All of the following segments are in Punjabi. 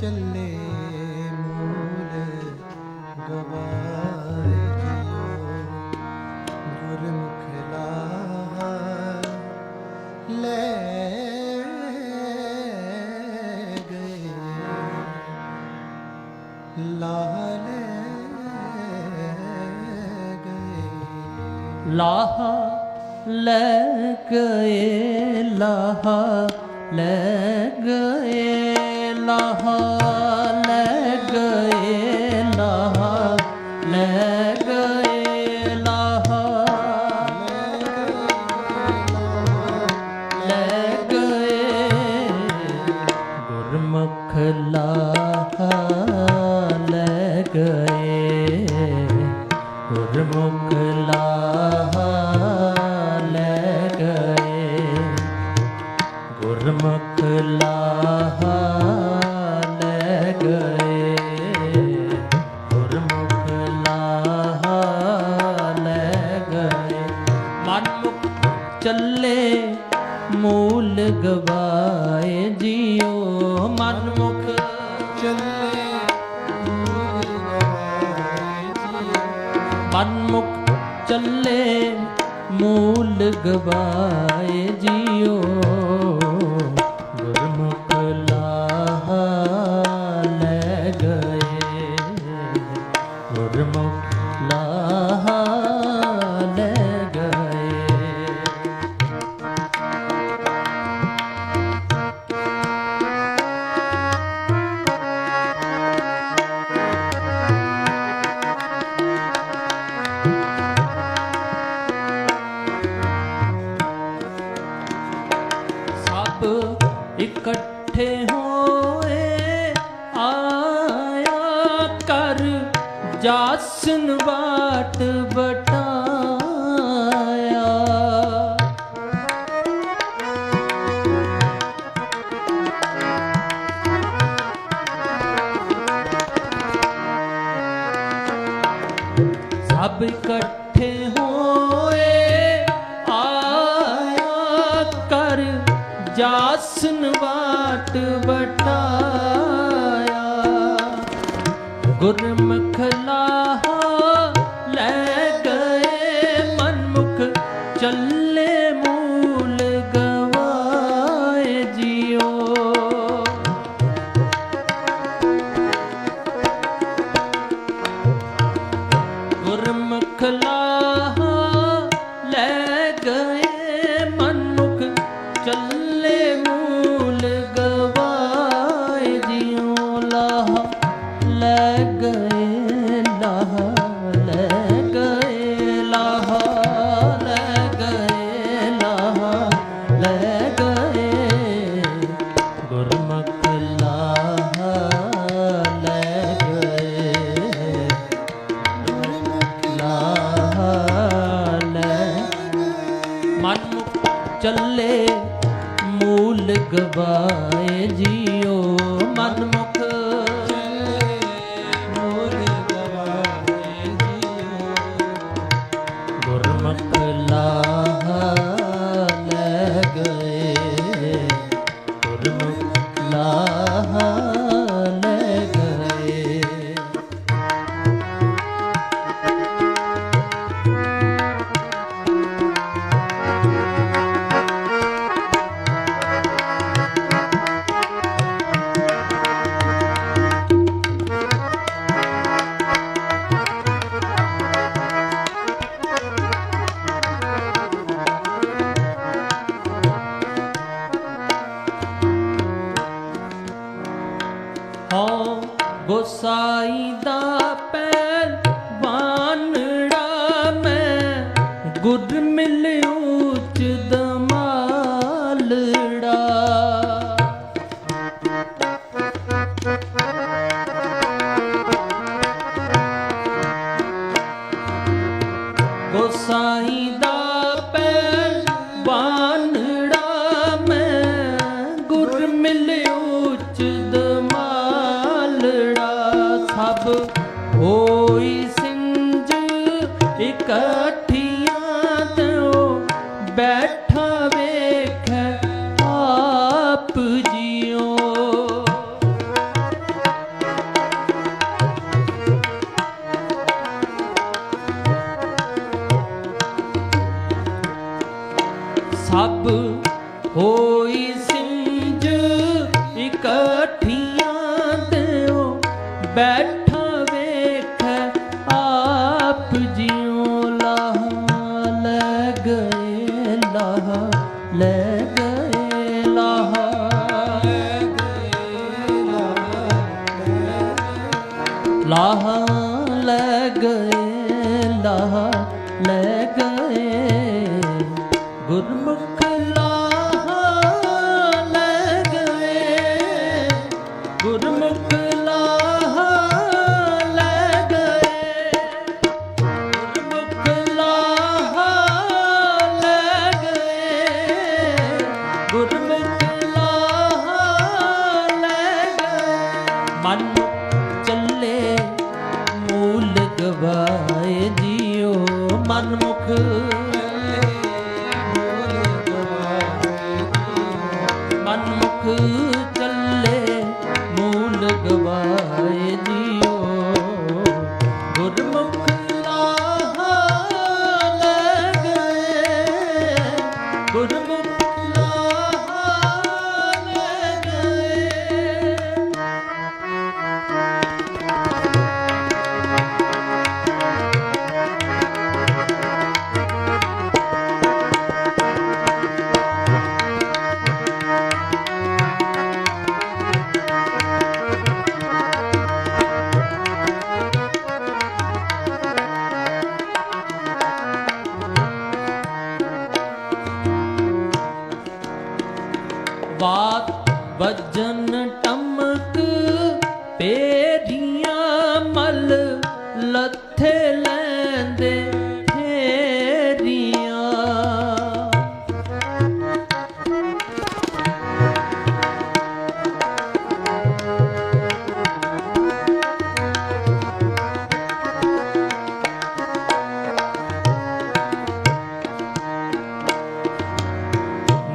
ਚੱਲੇ ਮੂਲ ਗਵਾਏ ਜਿਉ ਗੁਰਮੁਖ ਲਾਹਾ ਲੈ ਗਏ ਲਾਹਾ ਲੈ ਗਏ ਲਾਹਾ ਲੈ ਗਏ ਲਾਹਾ ਲੈ ਗਏ আল্লাহ ਗਵਾਏ ਜੀਓ ਮਨਮੁਖ। ਚੱਲੇ ਮਨਮੁਖ ਚੱਲੇ ਮੂਲ ਗਵਾਏ ਜੀਓ ਗੁਰਮੁਖ ਲਾਹਾ ਲੈ ਗਏ। ਗੁਰਮੁਖ ਜਾਸਨ ਬਾਟ ਬਟਾਇਆ। ਸਭ ਇਕੱਠੇ ਹੋਏ ਕਰ ਜਾਸਨ ਬਾਟ ਬਟਾਇਆ। ਗੁਰਮਖ ਚੱਲੇ ਮੂਲ ਗਵਾਏ ਜੀਓ। ਦਾ ਪਹਿਲਵਾਨੜਾ ਮੈਂ ਗੁਰ ਮਿਲੇ ਹੋਈ ਸਿੰਜ ਇਕੱਠੀਆਂ ਤੋ ਬੈਠਾ ਵੇਖ ਆਪ ਜੀਓ। ਸਭ ਹੋਈ ਸਿੰਜ ਇਕੱਠੀਆਂ ਤੋ ਬੈਠ ਲਾਹਾ ਲੈ ਗਏ ਲਾਹਾ ਲੈ ਗਏ। ਗੁਰਮੁਖ ਲਾਹਾ ਚੱਲੇ ਮੂਲ ਗਵਾ ਲੱਥੇ ਲੈਂਦੇ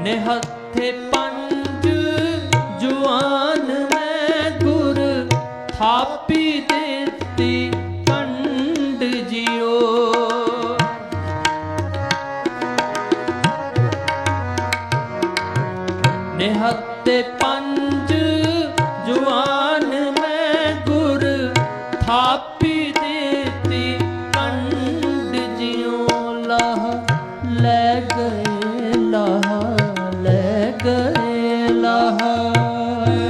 ਨਿਹੱਥੇ ਪੰਜ ਜਵਾਨ ਮੈਂ ਗੁਰ ਥਾਪੀ ਦਿੱਤੀ। ਲਹਾ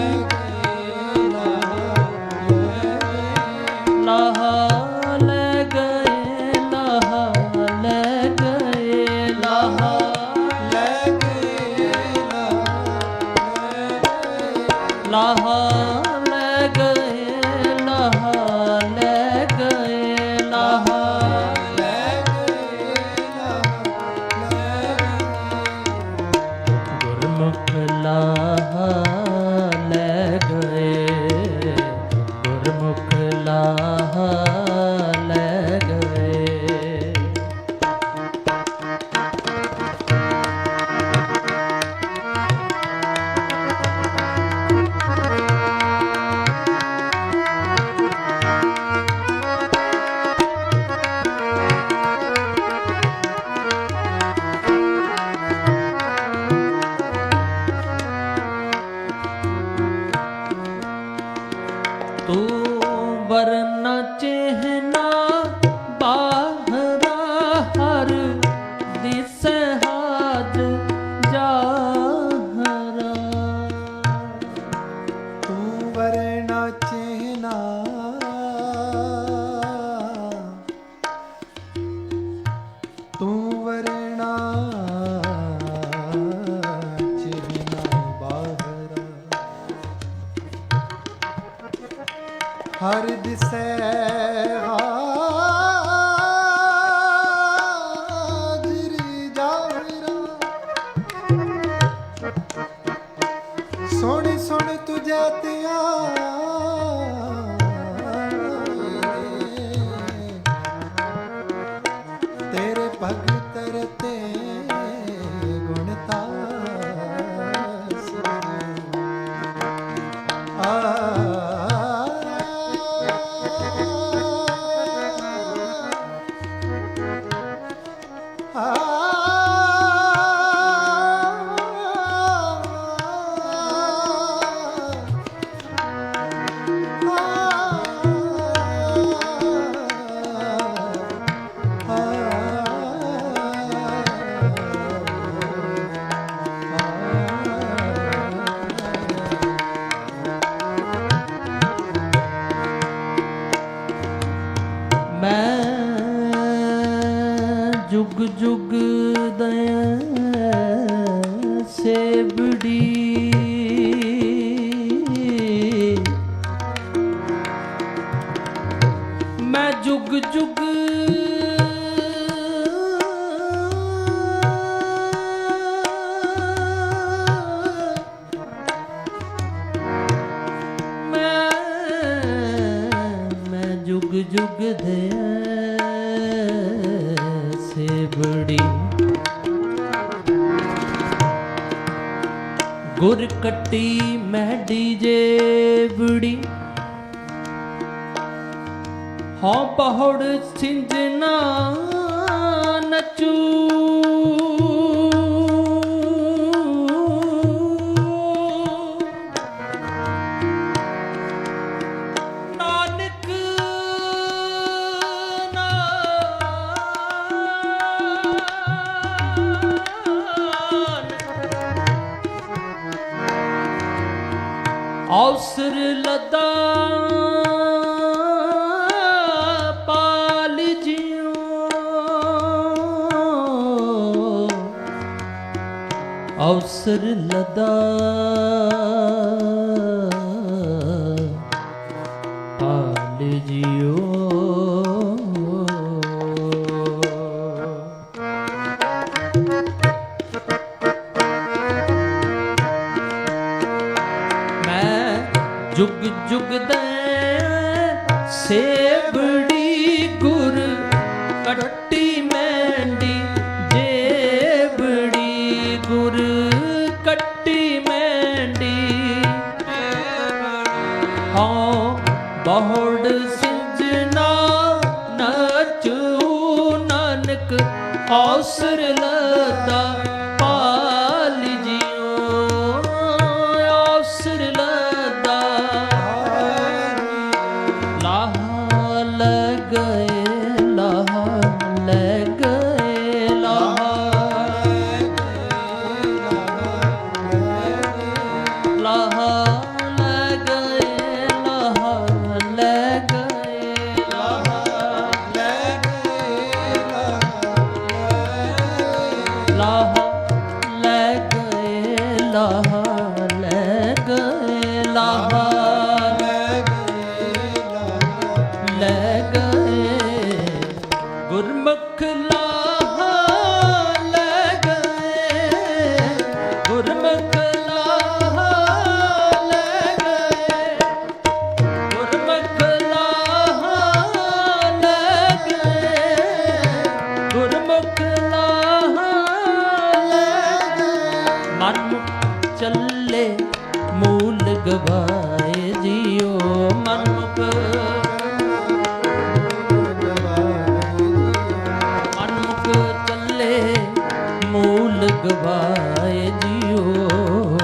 ਹਰ ਦਿਸੈ ਜੁਗ। ਜੁਗ ਦੇ ਸੇ ਗੁਰ ਕੱਟੀ ਮਹਿ ਡੀਜੇ ਬੜੀ। ਹਉ ਪਹੜ ਸਿੰਜਨਾ ਨਚੂ। ਔਸਰ ਲਗ ਅਸਰ ਲਦਾ। ਹਾਲ ਜਿਉ। ਮੈਂ ਜੁਗ ਜੁਗ ਦੇ ਸੇ ਬਹੁੜ ਸਿਜਨਾ ਨਚੂ ਨਾਨਕ ਔਸਰ ਲੈ લગવાય જીઓ.